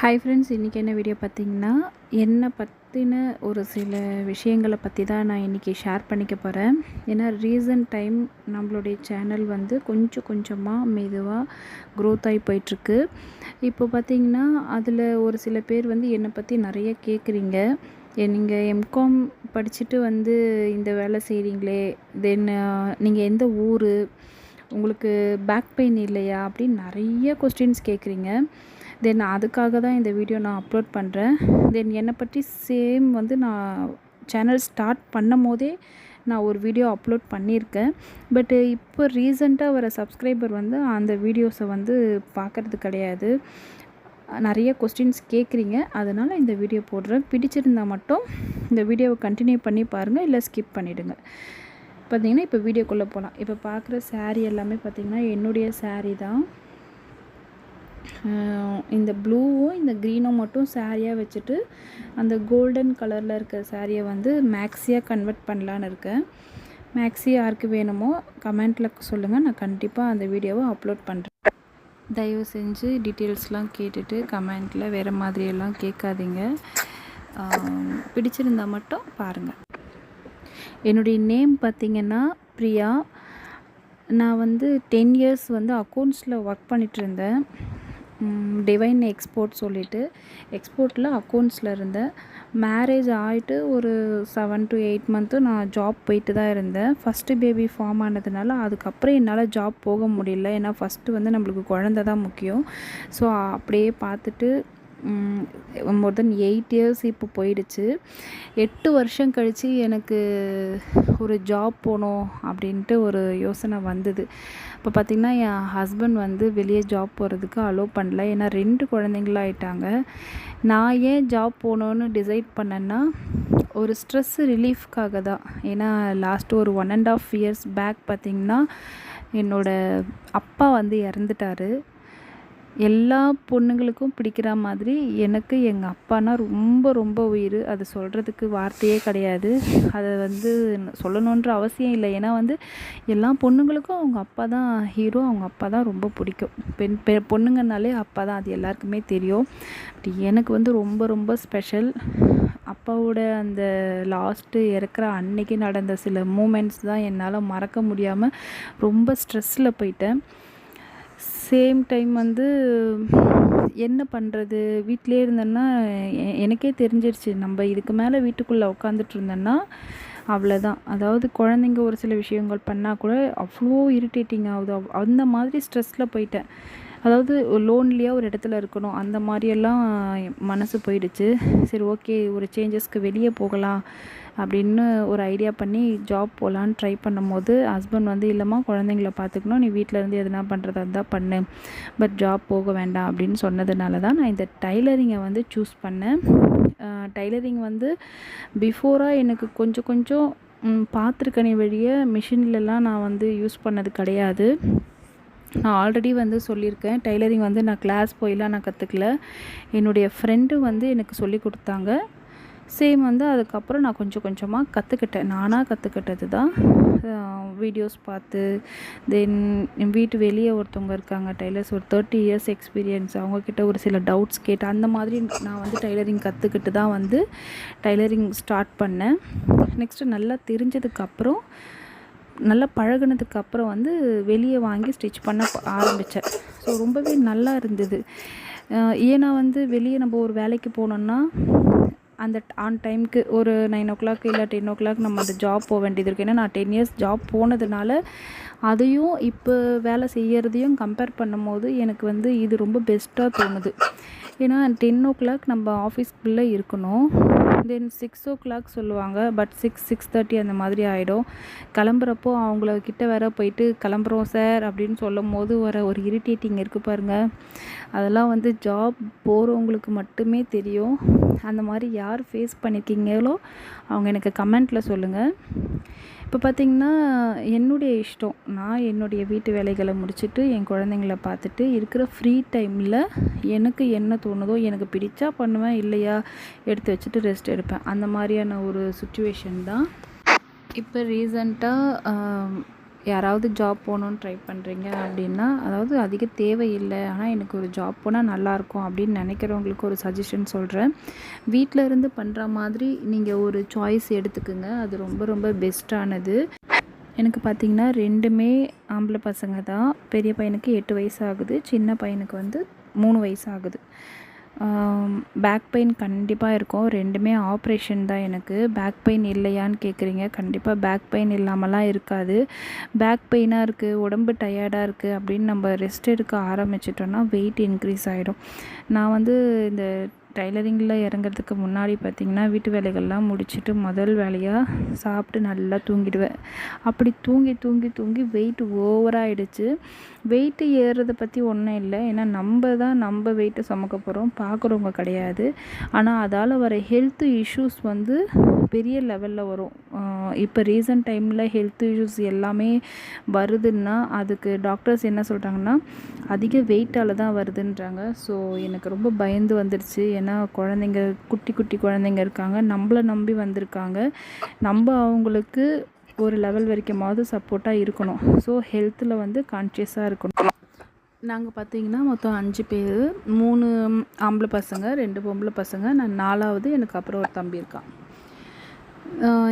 Hi friends இன்றைக்கி என்ன video பார்த்தீங்கன்னா என்னை பற்றின ஒரு சில விஷயங்களை பற்றி தான் நான் இன்றைக்கி ஷேர் பண்ணிக்க போகிறேன் ஏன்னா ரீசன்ட் டைம் நம்மளுடைய சேனல் வந்து கொஞ்சம் கொஞ்சமாக மெதுவாக க்ரோத் ஆகி போயிட்டுருக்கு. இப்போ பார்த்தீங்கன்னா அதில் ஒரு சில பேர் வந்து என்னை பற்றி நிறைய கேட்குறீங்க நீங்கள் எம்காம் படிச்சுட்டு வந்து இந்த வேலை செய்கிறீங்களே தென் நீங்கள் எந்த ஊர் உங்களுக்கு பேக் பெயின் இல்லையா அப்படின்னு நிறைய கொஸ்டின்ஸ் கேட்குறீங்க தென் அதுக்காக தான் இந்த வீடியோ நான் அப்லோட் பண்ணுறேன் தென் என்னை பற்றி சேம் வந்து நான் சேனல் ஸ்டார்ட் பண்ணும் போதே நான் ஒரு வீடியோ அப்லோட் பண்ணியிருக்கேன். பட்டு இப்போ ரீசண்டாக வர சப்ஸ்கிரைபர் வந்து அந்த வீடியோஸை வந்து பார்க்குறது கிடையாது. நிறைய கொஸ்டின்ஸ் கேட்குறீங்க. அதனால் இந்த வீடியோ போடுறேன். பிடிச்சிருந்தால் மட்டும் இந்த வீடியோவை கண்டினியூ பண்ணி பாருங்கள் இல்லை ஸ்கிப் பண்ணிவிடுங்க பார்த்திங்கன்னா இப்போ வீடியோக்குள்ளே போகலாம் இப்போ பார்க்குற சேரீ எல்லாமே பார்த்திங்கன்னா என்னுடைய சேரீ தான். இந்த ப்ளூவும் இந்த க்ரீனும் மட்டும் சாரியாக வச்சுட்டு அந்த கோல்டன் கலரில் இருக்க சாரியை வந்து மேக்ஸியாக கன்வெர்ட் பண்ணலான்னு இருக்கேன். மேக்ஸி யாருக்கு வேணுமோ கமெண்ட்டில் சொல்லுங்கள் நான் கண்டிப்பாக அந்த வீடியோவை அப்லோட் பண்ணுறேன் தயவு செஞ்சு டீட்டெயில்ஸ்லாம் கேட்டுட்டு கமெண்ட்டில் வேறு மாதிரியெல்லாம் கேட்காதீங்க. பிடிச்சிருந்தால் மட்டும் பாருங்கள் என்னுடைய நேம் பார்த்திங்கன்னா பிரியா. நான் வந்து டென் இயர்ஸ் வந்து அக்கௌண்ட்ஸில் ஒர்க் பண்ணிகிட்டு இருந்தேன். டிவைன் எக்ஸ்போர்ட் சொல்லிவிட்டு எக்ஸ்போர்ட்டில் அக்கௌண்ட்ஸில் இருந்தேன். மேரேஜ் ஆகிட்டு ஒரு செவன் டு எயிட் மந்த்து நான் ஜாப் போயிட்டு தான் இருந்தேன். ஃபஸ்ட்டு பேபி ஃபார்ம் ஆனதுனால அதுக்கப்புறம் என்னால் ஜாப் போக முடியல. ஏன்னா ஃபஸ்ட்டு வந்து நம்மளுக்கு குழந்த தான் முக்கியம். ஸோ அப்படியே பார்த்துட்டு மோர் தென் எயிட் இயர்ஸ் இப்போ போயிடுச்சு. எட்டு வருஷம் கழித்து எனக்கு ஒரு ஜாப் போகணும் அப்படின்ட்டு ஒரு யோசனை வந்தது. இப்போ பார்த்திங்கன்னா என் ஹஸ்பண்ட் வந்து வெளியே ஜாப் போகிறதுக்கு அலோவ் பண்ணல. ஏன்னா ரெண்டு குழந்தைங்களாயிட்டாங்க. நான் ஏன் ஜாப் போகணுன்னு டிசைட் பண்ணேன்னா ஒரு ஸ்ட்ரெஸ் ரிலீஃப்காக தான். ஏன்னா லாஸ்ட்டு ஒரு one and half years back பார்த்திங்கன்னா என்னோடய அப்பா வந்து இறந்துட்டார். எல்லா பொண்ணுங்களுக்கும் பிடிக்கிற மாதிரி எனக்கு எங்கள் அப்பானா ரொம்ப ரொம்ப உயிர். அது சொல்கிறதுக்கு வார்த்தையே கிடையாது. அதை வந்து சொல்லணுன்ற அவசியம் இல்லை. ஏன்னா வந்து எல்லா பொண்ணுங்களுக்கும் அவங்க அப்பா தான் ஹீரோ அவங்க அப்பா தான் ரொம்ப பிடிக்கும். பெண் பெ பொண்ணுங்கனாலே அப்பா தான். அது எல்லாருக்குமே தெரியும். பட் எனக்கு வந்து ரொம்ப ரொம்ப ஸ்பெஷல் அப்பாவோட அந்த லாஸ்ட்டு இறக்குற அன்னைக்கு நடந்த சில மூமெண்ட்ஸ் தான் என்னால் மறக்க முடியாமல் ரொம்ப ஸ்ட்ரெஸ்ஸில் போயிட்டேன். சேம் டைம் வந்து என்ன பண்ணுறது வீட்டிலே இருந்தேன்னா எனக்கே தெரிஞ்சிருச்சு. நம்ம இதுக்கு மேலே வீட்டுக்குள்ளே உட்காந்துட்டு இருந்தேன்னா அவ்வளோதான் அதாவது குழந்தைங்க ஒரு சில விஷயங்கள் பண்ணால் கூட அவ்வளோ இரிட்டேட்டிங் ஆகுது. அந்த மாதிரி ஸ்ட்ரெஸ்ஸில் போயிட்டேன். அதாவது லோன்லியாக ஒரு இடத்துல இருக்கணும். அந்த மாதிரியெல்லாம் மனசு போயிடுச்சு. சரி ஓகே ஒரு சேஞ்சஸ்க்கு வெளியே போகலாம். அப்படின்னு ஒரு ஐடியா பண்ணி ஜாப் போகலான்னு ட்ரை பண்ணும்போது ஹஸ்பண்ட் வந்து இல்லைம்மா குழந்தைங்கள பார்த்துக்கணும். நீ வீட்டிலேருந்து எதுனா பண்ணுறதா இருந்தால் பண்ணு. பட் ஜாப் போக வேண்டாம். அப்படின்னு சொன்னதுனால தான் நான் இந்த டைலரிங்கை வந்து சூஸ் பண்ணேன். டைலரிங் வந்து பிஃபோராக எனக்கு கொஞ்சம் கொஞ்சம் பார்த்துருக்கனே வழிய மிஷின்லலாம் நான் வந்து யூஸ் பண்ணது கிடையாது. நான் ஆல்ரெடி வந்து சொல்லியிருக்கேன். டைலரிங் வந்து நான் கிளாஸ் போயெலாம் நான் கற்றுக்கல என்னுடைய ஃப்ரெண்டு வந்து எனக்கு சொல்லி கொடுத்தாங்க. சேம் வந்து அதுக்கப்புறம் நான் கொஞ்சம் கொஞ்சமாக கற்றுக்கிட்டேன் நானாக கற்றுக்கிட்டது தான் வீடியோஸ் பார்த்து தென் என் வீட்டு வெளியே ஒருத்தவங்க இருக்காங்க டைலர்ஸ் ஒரு தேர்ட்டி இயர்ஸ் எக்ஸ்பீரியன்ஸ் அவங்கக்கிட்ட ஒரு சில டவுட்ஸ் கேட்டேன் அந்த மாதிரி நான் வந்து டைலரிங் கற்றுக்கிட்டு தான் வந்து டைலரிங் ஸ்டார்ட் பண்ணேன். நெக்ஸ்ட்டு நல்லா தெரிஞ்சதுக்கப்புறம் நல்லா பழகினதுக்கப்புறம் வந்து வெளியே வாங்கி ஸ்டிச் பண்ண ஆரம்பித்தேன் ஸோ ரொம்பவே நல்லா இருந்தது. ஏன்னா வந்து வெளியே நம்ம ஒரு வேலைக்கு போனோன்னா அந்த ஆன் டைமுக்கு ஒரு நைன் ஓ கிளாக் இல்லை டென் ஓ கிளாக் நம்ம அந்த ஜாப் போக வேண்டியது இருக்குது ஏன்னா நான் டென் இயர்ஸ் ஜாப் போனதுனால அதையும் இப்போ வேலை செய்கிறதையும் கம்பேர் பண்ணும்போது எனக்கு வந்து இது ரொம்ப பெஸ்ட்டாக தோணுது. ஏன்னா டென் ஓ கிளாக் நம்ம ஆஃபீஸ்க்குள்ளே இருக்கணும். தென் சிக்ஸ் ஓ கிளாக் சொல்லுவாங்க பட் சிக்ஸ் சிக்ஸ் தேர்ட்டி அந்த மாதிரி ஆகிடும் கிளம்புறப்போ அவங்கள கிட்ட வேற போயிட்டு கிளம்புறோம் சார் அப்படின்னு சொல்லும் போது வர ஒரு இரிட்டேட்டிங் இருக்குது பாருங்கள் அதெல்லாம் வந்து ஜாப் போகிறவங்களுக்கு மட்டுமே தெரியும். அந்த மாதிரி யார் ஃபேஸ் பண்ணியிருக்கீங்களோ அவங்க எனக்கு கமெண்ட்டில் சொல்லுங்கள் இப்போ பார்த்திங்கன்னா என்னுடைய இஷ்டம். நான் என்னுடைய வீட்டு வேலைகளை முடிச்சுட்டு என் குழந்தைங்கள பார்த்துட்டு இருக்கிற ஃப்ரீ டைமில் எனக்கு என்ன தோணுதோ எனக்கு பிடிச்சா பண்ணுவேன் இல்லையா எடுத்து வச்சுட்டு ரெஸ்ட் எடுப்பேன். அந்த மாதிரியான ஒரு சுச்சுவேஷன் தான். இப்போ ரீசண்டாக யாராவது ஜாப் போகணுன்னு ட்ரை பண்ணுறீங்க அப்படின்னா அதாவது அதிக தேவை இல்லை ஆனால் எனக்கு ஒரு ஜாப் போனால் நல்லாயிருக்கும் அப்படின்னு நினைக்கிறவங்களுக்கு ஒரு சஜஷன் சொல்கிறேன் வீட்டில் இருந்து பண்ணுற மாதிரி நீங்கள் ஒரு சாய்ஸ் எடுத்துக்கோங்க. அது ரொம்ப ரொம்ப பெஸ்ட்டானது எனக்கு பார்த்திங்கன்னா ரெண்டுமே ஆம்பளை பசங்க தான். பெரிய பையனுக்கு எட்டு வயசு ஆகுது சின்ன பையனுக்கு வந்து மூணு வயசு ஆகுது. பேக் பெயின் கண்டிப்பாக இருக்கும். ரெண்டுமே ஆப்ரேஷன் தான் எனக்கு. பேக் பெயின் இல்லையான்னு கேட்குறீங்க கண்டிப்பாக பேக் பெயின் இல்லாமலாம் இருக்காது. பேக் பெயினாக இருக்குது உடம்பு டயர்டாக இருக்குது அப்படின்னு நம்ம ரெஸ்ட் எடுக்க ஆரம்பிச்சிட்டோன்னா வெயிட் இன்க்ரீஸ் ஆகிடும் நான் வந்து இந்த டைலரிங்கில் இறங்குறதுக்கு முன்னாடி பார்த்திங்கன்னா வீட்டு வேலைகள்லாம் முடிச்சுட்டு முதல் வேலையாக சாப்பிட்டு நல்லா தூங்கிடுவேன். அப்படி தூங்கி தூங்கி தூங்கி வெயிட் ஓவராகிடுச்சு வெயிட்டு ஏறுறதை பற்றி ஒன்றும் இல்லை. ஏன்னா நம்ம தான் நம்ம வெயிட்டை சுமக்க போகிறோம் பார்க்குறவங்க கிடையாது. ஆனால் அதால் வர ஹெல்த் இஷ்யூஸ் வந்து பெரிய லெவலில் வரும். இப்போ ரீசன்ட் டைமில் ஹெல்த் இஷ்யூஸ் எல்லாமே வருதுன்னா அதுக்கு டாக்டர்ஸ் என்ன சொல்கிறாங்கன்னா அதிக வெயிட்டால் தான் வருதுன்றாங்க. ஸோ எனக்கு ரொம்ப பயந்து வந்துடுச்சு ஏன்னா குழந்தைங்க குட்டி குட்டி குழந்தைங்க இருக்காங்க. நம்மளை நம்பி வந்திருக்காங்க. நம்ம அவங்களுக்கு ஒரு லெவல் வரைக்குமாவது சப்போர்ட்டாக இருக்கணும். ஸோ ஹெல்த்தில் வந்து கான்ஷியஸாக இருக்கணும். நாங்கள் பார்த்தீங்கன்னா மொத்தம் அஞ்சு பேர். மூணு ஆம்பளை பசங்க ரெண்டு பொம்பளை பசங்க. நான் நாலாவது எனக்கு அப்புறம் ஒரு தம்பி இருக்கான்.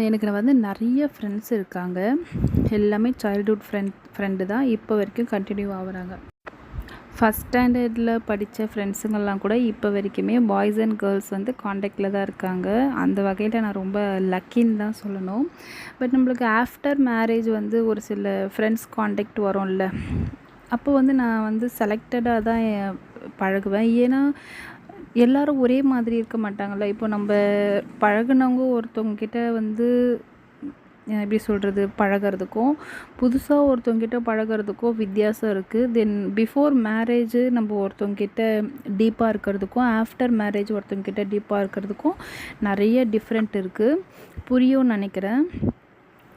எனக்கு வந்து நிறைய ஃப்ரெண்ட்ஸ் இருக்காங்க. எல்லாமே சைல்ட்ஹுட் ஃப்ரெண்ட் ஃப்ரெண்டு தான். இப்போ வரைக்கும் கண்டினியூ ஆகுறாங்க. ஃபஸ்ட் ஸ்டாண்டர்டில் படித்த ஃப்ரெண்ட்ஸுங்கெல்லாம் கூட இப்போ வரைக்குமே பாய்ஸ் அண்ட் கேர்ள்ஸ் வந்து காண்டாக்டில் தான் இருக்காங்க. அந்த வகையில் நான் ரொம்ப லக்கின்னு தான் சொல்லணும். பட் நம்மளுக்கு ஆஃப்டர் மேரேஜ் வந்து ஒரு சில ஃப்ரெண்ட்ஸ் காண்டாக்ட் வரும்ல. அப்போ வந்து நான் வந்து செலக்டடாக தான் பழகுவேன். ஏன்னா எல்லாரும் ஒரே மாதிரி இருக்க மாட்டாங்கள்ல இப்போ நம்ம பழகுனவங்க ஒருத்தவங்கக்கிட்ட வந்து எப்படி சொல்கிறது பழகிறதுக்கும் புதுசாக ஒருத்தவங்கிட்ட பழகிறதுக்கும் வித்தியாசம் இருக்குது தென் பிஃபோர் மேரேஜ் நம்ம ஒருத்தவங்கிட்ட டீப்பாக இருக்கிறதுக்கும் ஆஃப்டர் மேரேஜ் ஒருத்தவங்கிட்ட டீப்பாக இருக்கிறதுக்கும் நிறைய டிஃப்ரெண்ட் இருக்குது புரியும்னு நினைக்கிறேன்.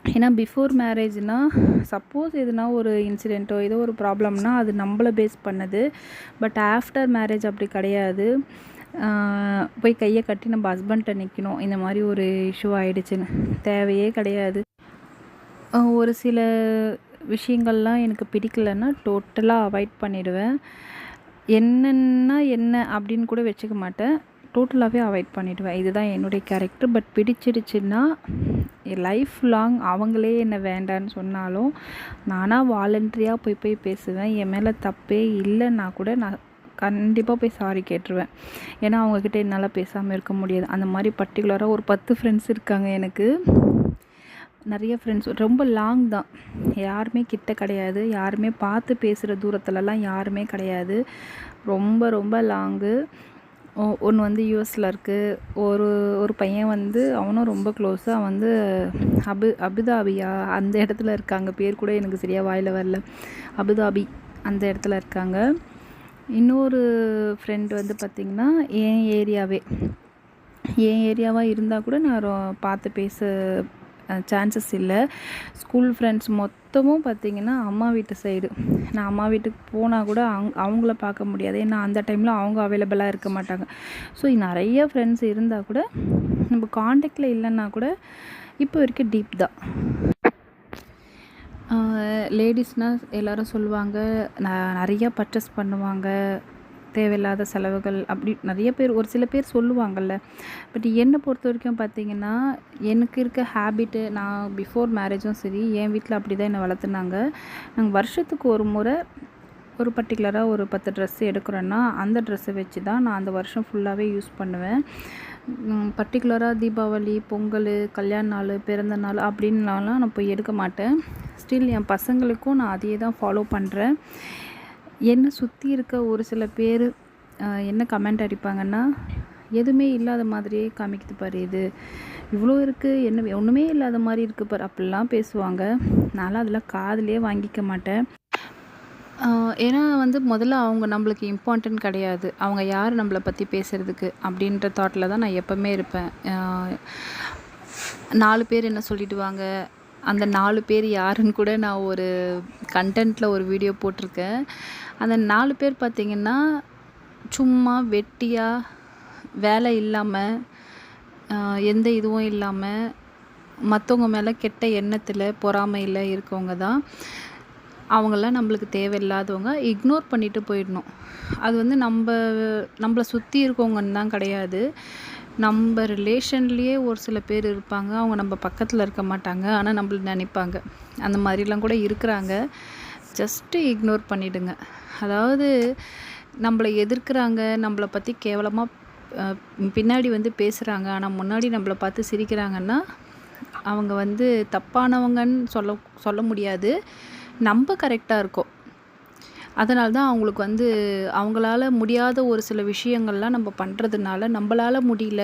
ஏன்னா பிஃபோர் மேரேஜ்னால் சப்போஸ் எதுனா ஒரு இன்சிடெண்ட்டோ ஏதோ ஒரு ப்ராப்ளம்னால் அது நம்மளை பேஸ் பண்ணது. பட் ஆஃப்டர் மேரேஜ் அப்படி கிடையாது. போய் கையை கட்டி நம்ம ஹஸ்பண்ட்டை நிற்கணும் இந்த மாதிரி ஒரு இஷ்யூ ஆகிடுச்சின்னு தேவையே கிடையாது. ஒரு சில விஷயங்கள்லாம் எனக்கு பிடிக்கலன்னா டோட்டலாக அவாய்ட் பண்ணிவிடுவேன் என்னென்னா என்ன அப்படின்னு கூட வச்சுக்க மாட்டேன். டோட்டலாகவே அவாய்ட் பண்ணிவிடுவேன் இதுதான் என்னுடைய கேரக்டர் பட் பிடிச்சிடுச்சுன்னா லைஃப் லாங் அவங்களே என்னை வேண்டான்னு சொன்னாலும் நானாக வாலண்ட்ரியாக போய் போய் பேசுவேன். என் மேலே தப்பே இல்லைன்னா கூட நான் கண்டிப்பாக போய் சாரி கேட்டுருவேன். ஏன்னா அவங்கக்கிட்ட என்னால் பேசாமல் இருக்க முடியாது. அந்த மாதிரி பர்டிகுலராக ஒரு பத்து ஃப்ரெண்ட்ஸ் இருக்காங்க எனக்கு. நிறைய ஃப்ரெண்ட்ஸ் ரொம்ப லாங் தான். யாருமே கிட்ட கிடையாது. யாருமே பார்த்து பேசுகிற தூரத்துலலாம் யாருமே கிடையாது. ரொம்ப ரொம்ப லாங்கு ஒன்று வந்து யூஎஸில் இருக்குது ஒரு ஒரு பையன் வந்து அவனும் ரொம்ப க்ளோஸாக வந்து அபு அபுதாபியா அந்த இடத்துல இருக்காங்க. பேர் கூட எனக்கு சரியாக வாயில் வரல. அபுதாபி அந்த இடத்துல இருக்காங்க. இன்னொரு ஃப்ரெண்டு வந்து பார்த்திங்கன்னா என் ஏரியாவே. என் ஏரியாவாக இருந்தால் கூட நான் பார்த்து பேச சான்சஸ் இல்லை. ஸ்கூல் ஃப்ரெண்ட்ஸ் மொத்தமும் பார்த்திங்கன்னா அம்மா வீட்டு சைடு நான் அம்மா வீட்டுக்கு போனால் கூட அங் அவங்கள பார்க்க முடியாது. ஏன்னா அந்த டைமில் அவங்க அவைலபிளாக இருக்க மாட்டாங்க. ஸோ நிறைய ஃப்ரெண்ட்ஸ் இருந்தால் கூட நம்ம காண்டாக்டில் இல்லைன்னா கூட இப்போ வரைக்கும் டீப் தான். லேடிஸ்னால் எல்லோரும் சொல்லுவாங்க நான் நிறையா பர்ச்சேஸ் பண்ணுவாங்க. தேவையில்லாத செலவுகள் அப்படி நிறைய பேர் ஒரு சில பேர் சொல்லுவாங்கள்ல பட் என்னை பொறுத்த வரைக்கும் பார்த்திங்கன்னா எனக்கு இருக்க ஹேபிட்டு நான் பிஃபோர் மேரேஜும் சரி என் வீட்டில் அப்படி தான் என்னை வளர்த்துனாங்க. நாங்கள் வருஷத்துக்கு ஒரு முறை ஒரு பர்டிகுலராக ஒரு பத்து ட்ரெஸ் எடுக்கிறோன்னா அந்த ட்ரெஸ்ஸை வச்சு தான் நான் அந்த வருஷம் ஃபுல்லாகவே யூஸ் பண்ணுவேன். பர்டிகுலராக தீபாவளி பொங்கல் கல்யாண நாள் பிறந்த நாள் அப்படின்னாலாம் நான் போய் எடுக்க மாட்டேன். ஸ்டில் என் பசங்களுக்கும் நான் அதையே தான் ஃபாலோ பண்ணுறேன் என்னை சுற்றி இருக்க ஒரு சில பேர் என்ன கமெண்ட் அடிப்பாங்கன்னா எதுவுமே இல்லாத மாதிரியே காமிக்குது பாரு இது. இவ்வளோ இருக்குது என்ன ஒன்றுமே இல்லாத மாதிரி இருக்குது பாரு. அப்படிலாம் பேசுவாங்க. நான்லாம் அதெல்லாம் காதிலே வாங்கிக்க மாட்டேன். ஏன்னா வந்து முதல்ல அவங்க நம்மளுக்கு இம்பார்ட்டன்ட் கிடையாது. அவங்க யார் நம்மளை பற்றி பேசுகிறதுக்கு அப்படின்ற தாட்டில் தான் நான் எப்போவுமே இருப்பேன். நாலு பேர் என்ன சொல்லிவிடுவாங்க அந்த நாலு பேர் யாருன்னு கூட நான் ஒரு கண்டென்ட்டில் ஒரு வீடியோ போட்டிருக்கேன். அந்த நாலு பேர் பார்த்திங்கன்னா சும்மா வெட்டியாக வேலை இல்லாமல் எந்த இதுவும் இல்லாமல் மற்றவங்க மேலே கெட்ட எண்ணத்தில் பொறாமையில் இருக்கவங்க தான். அவங்களாம் நம்மளுக்கு தேவையில்லாதவங்க. இக்னோர் பண்ணிட்டு போயிடணும். அது வந்து நம்ம நம்மளை சுற்றி இருக்கவங்கன்னு தான் கிடையாது. நம்ம ரிலேஷன்லேயே ஒரு சில பேர் இருப்பாங்க. அவங்க நம்ம பக்கத்தில் இருக்க மாட்டாங்க. ஆனால் நம்மள நினைப்பாங்க. அந்த மாதிரிலாம் கூட இருக்கிறாங்க. ஜஸ்ட்டு இக்னோர் பண்ணிவிடுங்க அதாவது நம்மளை எதிர்க்கிறாங்க நம்மளை பற்றி கேவலமாக பின்னாடி வந்து பேசுகிறாங்க ஆனால் முன்னாடி நம்மளை பார்த்து சிரிக்கிறாங்கன்னா அவங்க வந்து தப்பானவங்கன்னு சொல்ல சொல்ல முடியாது. நம்ம கரெக்டாக இருக்கோம். அதனால தான் அவங்களுக்கு வந்து அவங்களால முடியாத ஒரு சில விஷயங்கள்லாம் நம்ம பண்ணுறதுனால நம்மளால முடியல.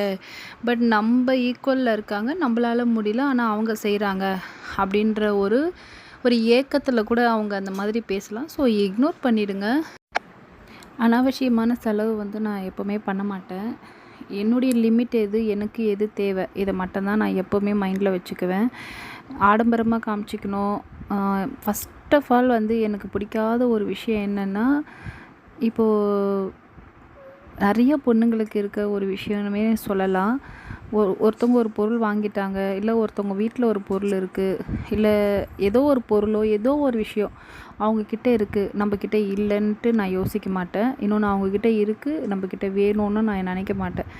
பட் நம்ம ஈக்குவலில் இருக்காங்க நம்மளால் முடியல ஆனால் அவங்க செய்கிறாங்க அப்படின்ற ஒரு ஒரு ஏக்கத்தில் கூட அவங்க அந்த மாதிரி பேசலாம். ஸோ இக்னோர் பண்ணிடுங்க. அனாவசியமான செலவு வந்து நான் எப்போவுமே பண்ண மாட்டேன். என்னுடைய லிமிட் எது எனக்கு எது தேவை இதை மட்டும்தான் நான் எப்போவுமே மைண்டில் வச்சுக்குவேன். ஆடம்பரமாக காமிச்சிக்கணும். ஃபஸ்ட் ஆஃப் ஆல் வந்து எனக்கு பிடிக்காத ஒரு விஷயம் என்னென்னா இப்போது நிறைய பொண்ணுங்களுக்கு இருக்க ஒரு விஷயமே சொல்லலாம். ஒரு ஒருத்தவங்க ஒரு பொருள் வாங்கிட்டாங்க இல்லை ஒருத்தவங்க வீட்டில் ஒரு பொருள் இருக்குது இல்லை ஏதோ ஒரு பொருளோ ஏதோ ஒரு விஷயம் அவங்கக்கிட்ட இருக்குது நம்மக்கிட்ட இல்லைன்ட்டு நான் யோசிக்க மாட்டேன். இன்னொன்று அவங்கக்கிட்ட இருக்குது நம்மக்கிட்ட வேணும்னு நான் நினைக்க மாட்டேன்.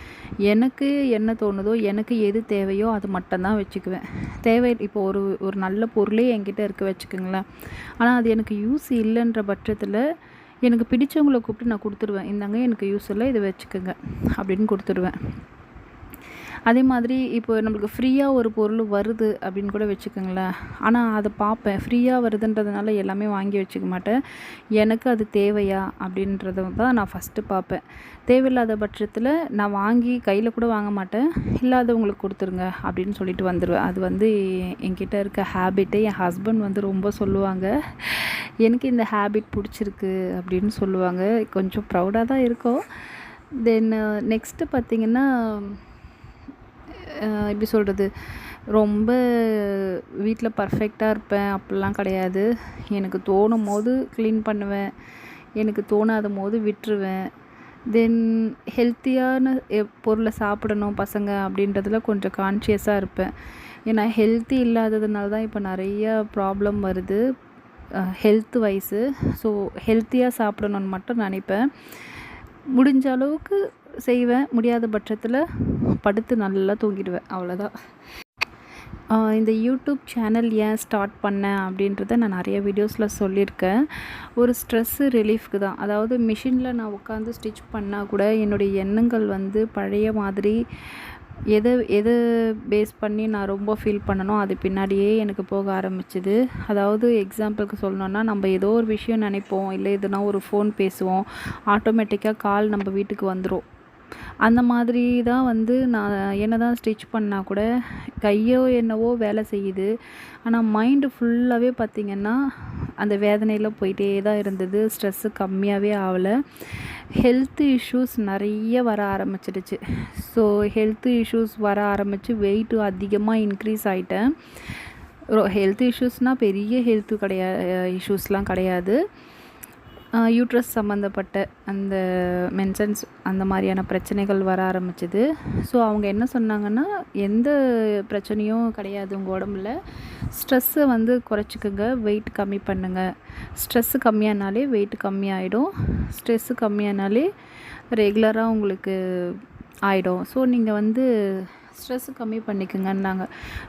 எனக்கு என்ன தோணுதோ எனக்கு எது தேவையோ அது மட்டும்தான் வச்சுக்குவேன். தேவை இப்போ ஒரு ஒரு நல்ல பொருளே என்கிட்ட இருக்க வச்சுக்கோங்களேன். ஆனால் அது எனக்கு யூஸ் இல்லைன்ற பட்சத்தில் எனக்கு பிடிச்சவங்களை கூப்பிட்டு நான் கொடுத்துருவேன். இந்தாங்க எனக்கு யூஸ் இல்லை இதை வச்சுக்கோங்க அப்படின்னு கொடுத்துருவேன். அதே மாதிரி இப்போ நம்மளுக்கு ஃப்ரீயாக ஒரு பொருள் வருது அப்படின்னு கூட வச்சுக்கோங்களேன். ஆனால் அதை பார்ப்பேன். ஃப்ரீயாக வருதுன்றதுனால எல்லாமே வாங்கி வச்சுக்க மாட்டேன். எனக்கு அது தேவையா அப்படின்றத தான் நான் ஃபஸ்ட்டு பார்ப்பேன். தேவையில்லாத பட்சத்தில் நான் வாங்கி கையில் கூட வாங்க மாட்டேன். இல்லாதவங்களுக்கு கொடுத்துருங்க அப்படின்னு சொல்லிட்டு வந்துடுவேன் அது வந்து என்கிட்ட இருக்க ஹேபிட்டை என் ஹஸ்பண்ட் வந்து ரொம்ப சொல்லுவாங்க. எனக்கு இந்த ஹேபிட் பிடிச்சிருக்கு அப்படின்னு சொல்லுவாங்க. கொஞ்சம் ப்ரௌடாக தான் இருக்கும். தென் நெக்ஸ்ட்டு பார்த்திங்கன்னா எப்படி சொல்கிறது ரொம்ப வீட்டில் பர்ஃபெக்டாக இருப்பேன். அப்படிலாம் கிடையாது. எனக்கு தோணும் போது க்ளீன் பண்ணுவேன். எனக்கு தோணாத போது விட்டுருவேன். தென் ஹெல்த்தியான பொருளை சாப்பிடணும் பசங்க அப்படின்றதுல கொஞ்சம் கான்ஷியஸாக இருப்பேன். ஏன்னா ஹெல்த்தி இல்லாததுனால தான் இப்போ நிறைய ப்ராப்ளம் வருது. ஹெல்த் வைஸு ஸோ ஹெல்த்தியாக சாப்பிடணுன்னு மட்டும் நினைப்பேன். முடிஞ்ச அளவுக்கு செய்வேன். முடியாத பட்சத்தில் படுத்து நல்லா தூங்கிடுவேன் அவ்வளோதான் இந்த யூடியூப் சேனல் ஏன் ஸ்டார்ட் பண்ணேன் அப்படின்றத நான் நிறைய வீடியோஸில் சொல்லியிருக்கேன். ஒரு ஸ்ட்ரெஸ்ஸு ரிலீஃப்க்கு தான். அதாவது மிஷினில் நான் உட்காந்து ஸ்டிச் பண்ணால் கூட என்னுடைய எண்ணங்கள் வந்து பழைய மாதிரி எதை எதை பேஸ் பண்ணி நான் ரொம்ப ஃபீல் பண்ணனோ அது பின்னாடியே எனக்கு போக ஆரம்பிச்சிது. அதாவது எக்ஸாம்பிளுக்கு சொல்லணுன்னா நம்ம ஏதோ ஒரு விஷயம் நினைப்போம் இல்லை எதுனா ஒரு ஃபோன் பேசுவோம் ஆட்டோமேட்டிக்காக கால் நம்ம வீட்டுக்கு வந்துடும் அந்த மாதிரி தான் வந்து நான் என்ன தான் ஸ்டிச் பண்ணால் கூட கையோ என்னவோ வேலை செய்யுது. ஆனால் மைண்டு ஃபுல்லாகவே பார்த்திங்கன்னா அந்த வேதனையில் போயிட்டே தான் இருந்தது. ஸ்ட்ரெஸ்ஸு கம்மியாகவே ஆகலை ஹெல்த் இஷ்யூஸ் நிறைய வர ஆரம்பிச்சிடுச்சு. ஸோ ஹெல்த் இஷ்யூஸ் வர ஆரம்பித்து வெயிட்டு அதிகமாக இன்க்ரீஸ் ஆகிட்டேன் ஹெல்த் இஷ்யூஸ்னால் பெரிய ஹெல்த்து கிடையாது இஷ்யூஸ்லாம் கிடையாது. யூட்ரஸ் சம்மந்தப்பட்ட அந்த மென்சன்ஸ் அந்த மாதிரியான பிரச்சனைகள் வர ஆரம்பிச்சிது. ஸோ அவங்க என்ன சொன்னாங்கன்னா எந்த பிரச்சனையும் கிடையாது உங்கள் உடம்புல. ஸ்ட்ரெஸ்ஸை வந்து குறைச்சிக்கோங்க வெயிட் கம்மி பண்ணுங்கள் ஸ்ட்ரெஸ்ஸு கம்மியானாலே வெயிட் கம்மியாயிடும். ஸ்ட்ரெஸ்ஸு கம்மியானாலே ரெகுலராக உங்களுக்கு ஆகிடும் ஸோ நீங்கள் வந்து ஸ்ட்ரெஸ்ஸு கம்மி பண்ணிக்கோங்கன்னாங்க.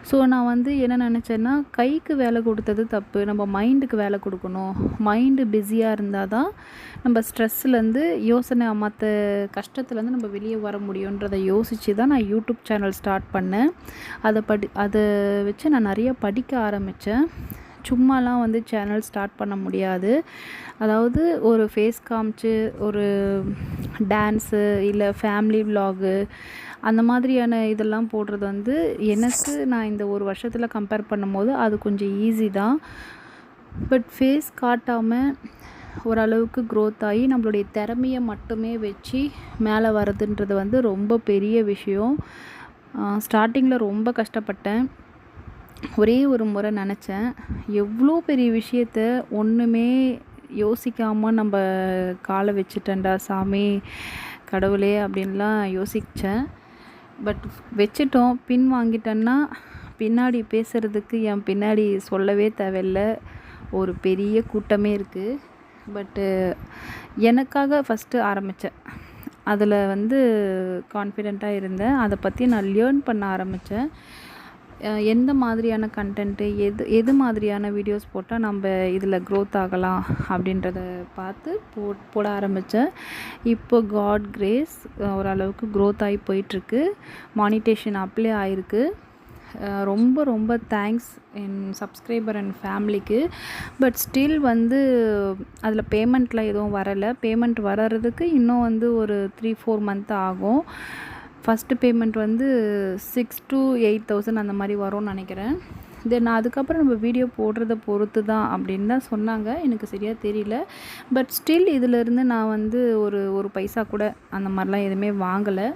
ஸோ நான் வந்து என்ன நினச்சேன்னா கைக்கு வேலை கொடுத்தது தப்பு. நம்ம மைண்டுக்கு வேலை கொடுக்கணும். மைண்டு பிஸியாக இருந்தால் தான் நம்ம ஸ்ட்ரெஸ்லேருந்து யோசனை மற்ற கஷ்டத்துலேருந்து நம்ம வெளியே வர முடியுன்றதை யோசித்து தான் நான் யூடியூப் சேனல் ஸ்டார்ட் பண்ணேன். அதை படி அதை வச்சு நான் நிறைய படிக்க ஆரம்பித்தேன் சும்மாலாம் வந்து சேனல் ஸ்டார்ட் பண்ண முடியாது. அதாவது ஒரு ஃபேஸ் காமிச்சு ஒரு டான்ஸு இல்லை ஃபேமிலி விலாகு அந்த மாதிரியான இதெல்லாம் போடுறது வந்து எனக்கு நான் இந்த ஒரு வருஷத்தில் கம்பேர் பண்ணும்போது அது கொஞ்சம் ஈஸி தான். பட் ஃபேஸ் காட்டாமல் ஓரளவுக்கு க்ரோத் ஆகி நம்மளுடைய திறமையை மட்டுமே வச்சு மேலே வரதுன்றது வந்து ரொம்ப பெரிய விஷயம். ஸ்டார்டிங்கில் ரொம்ப கஷ்டப்பட்டேன். ஒரே ஒரு முறை நினச்சேன் எவ்வளோ பெரிய விஷயத்த ஒன்றுமே யோசிக்காமல் நம்ம காலை வச்சுட்டேன்டா சாமி கடவுளே அப்படின்லாம் யோசித்தேன் பட் வச்சுட்டோம். பின் வாங்கிட்டேன்னா பின்னாடி பேசுகிறதுக்கு என் பின்னாடி சொல்லவே தேவையில்ல. ஒரு பெரிய கூட்டமே இருக்குது பட்டு எனக்காக ஃபஸ்ட்டு ஆரம்பித்தேன் அதில் வந்து கான்ஃபிடெண்ட்டாக இருந்தேன். அதை பற்றி நான் லேர்ன் பண்ண ஆரம்பித்தேன் எந்த மாதிரியான கண்டென்ட்டு எது எது மாதிரியான வீடியோஸ் போட்டால் நம்ம இதில் க்ரோத் ஆகலாம் அப்படின்றத பார்த்து போ போட ஆரம்பித்தேன் இப்போ காட் கிரேஸ் ஓரளவுக்கு க்ரோத் ஆகி போயிட்டுருக்கு. மானிட்டேஷன் அப்ளை ஆகிருக்கு ரொம்ப ரொம்ப தேங்க்ஸ் என் சப்ஸ்கிரைபர் அண்ட் ஃபேமிலிக்கு பட் ஸ்டில் வந்து அதில் பேமெண்ட்லாம் எதுவும் வரலை. பேமெண்ட் வர்றதுக்கு இன்னும் வந்து ஒரு த்ரீ ஃபோர் மந்த் ஆகும். ஃபஸ்ட்டு பேமெண்ட் வந்து சிக்ஸ் டு எயிட் தௌசண்ட் அந்த மாதிரி வரும்னு நினைக்கிறேன். தென் அதுக்கப்புறம் நம்ம வீடியோ போடுறத பொறுத்து தான் அப்படின்னு தான் சொன்னாங்க. எனக்கு சரியாக தெரியல. பட் ஸ்டில் இதிலேருந்து நான் வந்து ஒரு ஒரு பைசா கூட அந்த மாதிரிலாம் எதுவுமே வாங்கலை.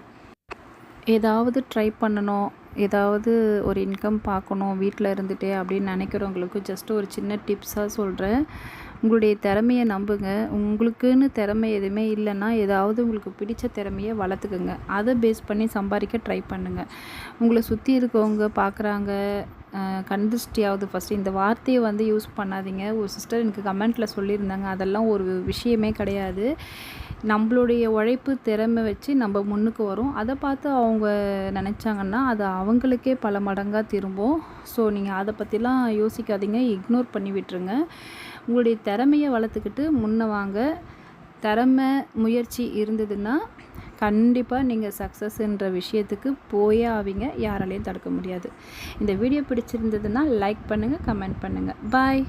ஏதாவது ட்ரை பண்ணணும் ஏதாவது ஒரு இன்கம் பார்க்கணும் வீட்டில் இருந்துகிட்டே அப்படின்னு நினைக்கிறவங்களுக்கு ஜஸ்ட் ஒரு சின்ன டிப்ஸாக சொல்கிறேன் உங்களுடைய திறமையை நம்புங்க. உங்களுக்குன்னு திறமை எதுவுமே இல்லைன்னா ஏதாவது உங்களுக்கு பிடிச்ச திறமையை வளர்த்துக்குங்க. அதை பேஸ் பண்ணி சம்பாதிக்க ட்ரை பண்ணுங்கள் உங்களை சுற்றி இருக்கவங்க பார்க்குறாங்க கண்திருஷ்டியாவது ஃபஸ்ட்டு இந்த வார்த்தையை வந்து யூஸ் பண்ணாதீங்க. ஒரு சிஸ்டர் எனக்கு கமெண்ட்டில் சொல்லியிருந்தாங்க. அதெல்லாம் ஒரு விஷயமே கிடையாது. நம்மளுடைய உழைப்பு திறமை வச்சு நம்ம முன்னுக்கு வரும். அதை பார்த்து அவங்க நினச்சாங்கன்னா அது அவங்களுக்கே பல மடங்காக திரும்பும். ஸோ நீங்கள் அதை பற்றிலாம் யோசிக்காதீங்க. இக்னோர் பண்ணி விட்டுருங்க. உங்களுடைய திறமையை வளர்த்துக்கிட்டு முன்ன வாங்க. திறமை முயற்சி இருந்ததுன்னா கண்டிப்பாக நீங்கள் சக்ஸஸ்ன்ற விஷயத்துக்கு போயே ஆவீங்க. யாராலையும் தடுக்க முடியாது. இந்த வீடியோ பிடிச்சிருந்ததுன்னா லைக் பண்ணுங்கள் கமெண்ட் பண்ணுங்கள் பாய்